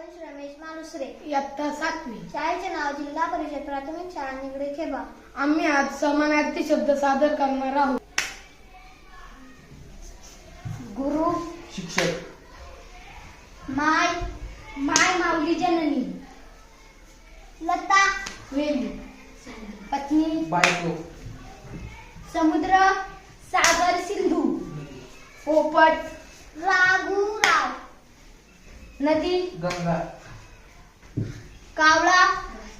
वंश रमेश मानुसरे इयत्ता सातवी. शाळेचे नाव जिल्हा परिषद प्राथमिक शाळा निगडे खेबा. आम्ही आज समानार्थी शब्द सादर करणार आहोत. गुरु. शिक्षक. माय. माय माऊली जननी. लता. वेली पत्नी. बायको. समुद्र. सागर सिंधू. पोपट. राघुराव नदी गंगा. कावळा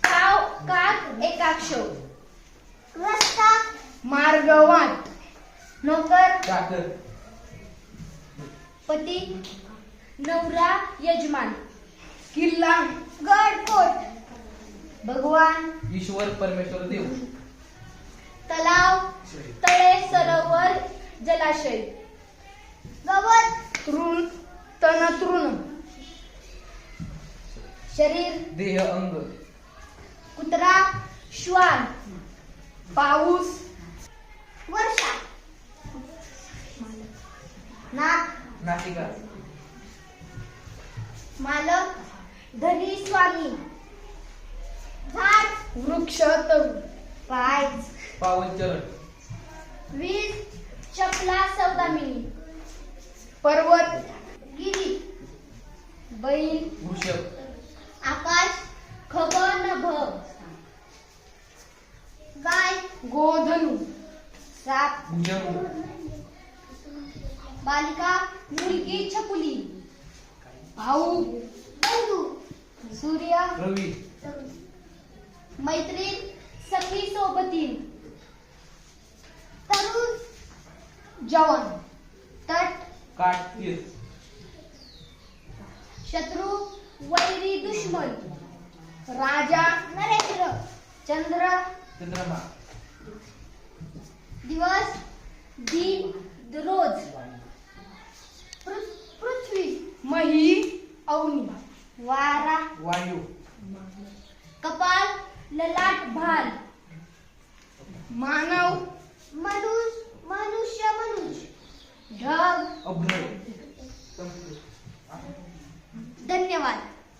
काव काक एकाक्ष. रस्ता मार्ग वाट. नोकर चाकर. पती नवरा यजमान. किल्ला. गड कोट भगवान. ईश्वर परमेश्वर देव. तलाव तळे सरोवर जलाशय. गवत. तृण तण तृण शरीर देह अंग. कुत्रा श्वान पाऊस वर्षा नाक नाटिका मालक धनी स्वामी झाड वृक्ष तरू पाय चरण वीज चपला सौदामिनी पर्वत. गिरी बैल. वृषभ आकाश खग नभ गाय गोधनु. साप. भुजंग बालिका मुलगी छपुली. भाऊ. बंधू. सूर्य. रवी. मैत्रीण सखी सोबतीन तरुण. जवान. तट. काट तीर शत्रू. वैरी दुश्मन राजा नरेंद्र चंद्र चंद्रमा. दिवस दिन रोज पृथ्वी मही अवनी वारा वायू. कपाल ललाट भाल मानव मनुष मनुष्य मनुष्य ढग. धन्यवाद.